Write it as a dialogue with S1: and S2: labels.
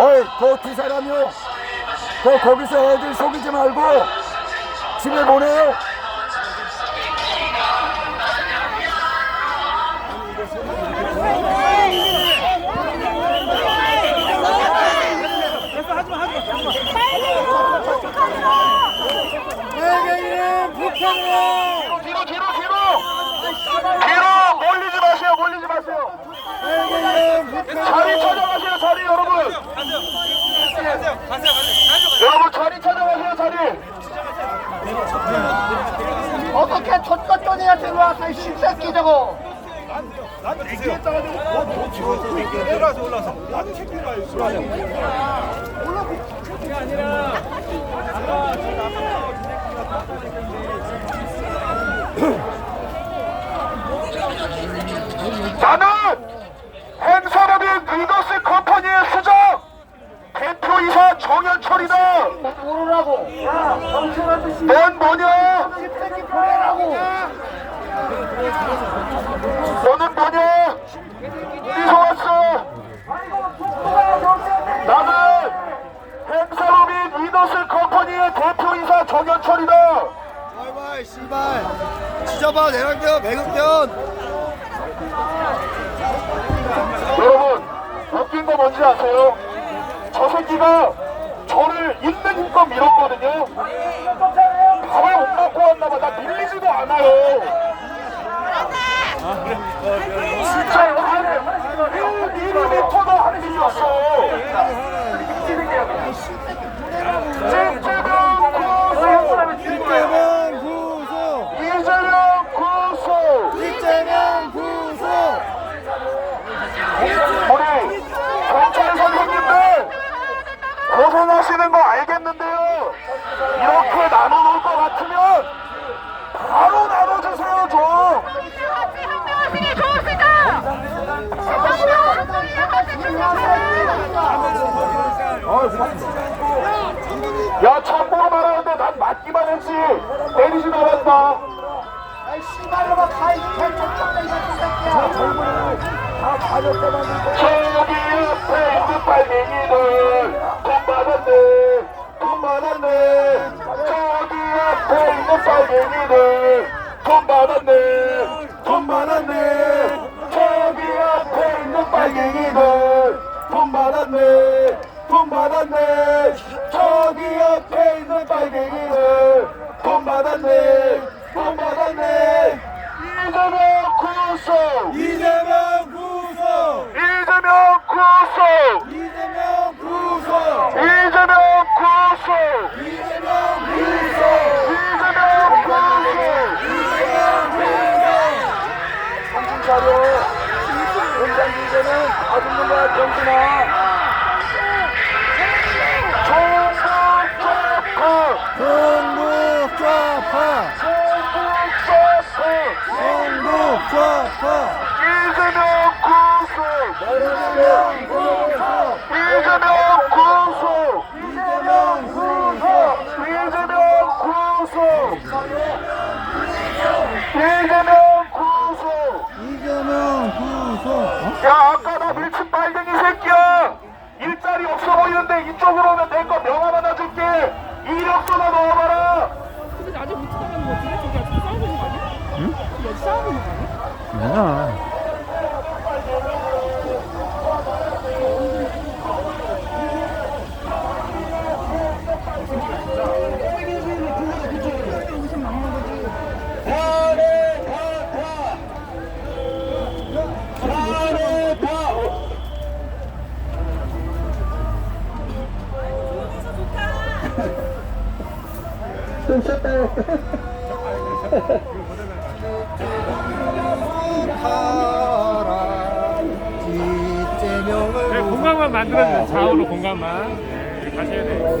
S1: 어이, 그 두 사람이요. 그 거기서 애들 속이지 말고 집에 보내요.
S2: 뒤로 뒤로 뒤로 뒤로 몰리지 마세요 몰리지 마세요 자리 찾아가세요 자리 여러분 여러분 자리 찾아가세요 자리
S3: 어떻게 젖것던 애한테 와서 이 신새끼 저거
S2: 나는 행사업인 리더스 컴퍼니의 수장 대표이사 정현철이다.
S3: 모르라고. 야
S2: 넌 뭐냐?
S3: 신새끼 보내라고
S2: 너는 뭐냐 어디서 왔어. 나는 행사업인 리더스 컴퍼니의 대표이사 정현철이다.
S4: 와이와이 씨발. 지져봐 내랑견 매국견
S2: 여러분 웃긴 거 뭔지 아세요? 저 새끼가 저를 있는 힘껏 밀었거든요. 밥을 못 먹고 왔나봐. 나 밀리지도 않아요 진짜 이거 한 1미터도 안 밀렸어 찝찝한 구속
S4: 이재명 구속
S2: 이재명 구속
S4: 이재명 구속
S2: 우리 경찰 선생님들 고생하시는 거 알겠는데요. 이렇게 나눠놓을 것 같으면 바로 나눠주세요 좀
S5: 한명하시니 좋습니다. 한명하시니
S2: 야 참고로 말하는데 난 맞기만 했지. 때리진 않았다
S3: 아이 씨발로만 가이 개쩍쩍대 이 새끼야.
S2: 저기 옆에 있는 빨갱이들. 돈 받았네. 돈 받았네. 저기 옆에 있는 빨갱이들. 돈 받았네. 돈 받았네 빨갱이들 돈 받았네 돈 받았네. 저기 옆에 있는 빨갱이들 돈 받았네 돈 받았네 이재명 구속
S4: 이재명 구속
S2: 이재명 구속!
S4: 이재명 구속
S2: 이재명 구속!
S4: 이재명 구속
S2: 이재명 구속!
S1: 정신 차려. 주제는 다 죽는 거야, 병신아.
S2: 전국 좌파!
S4: 전국 좌파
S2: 전국 좌파!
S4: 전국 좌파
S2: 이재명 구속! 이재명 구속!
S4: 이재명 구속
S2: 이재명 구속! 이재명 구속!
S4: 이재명 구속
S2: 야 아까 나 밀친 빨갱이 새끼야 일자리 없어 보이는데 이쪽으로 오면 내거 명함 하나 줄게 이력서나 넣어봐라
S6: 근데 아직 못 찾아가는 거 같은데? 저기 아직 싸우고 있는 거 아니야? 응? 싸우고 있는 거 아니야?
S7: 네, 공간만 만들어주세요. 좌우로 공간만. 네, 가셔야 돼요.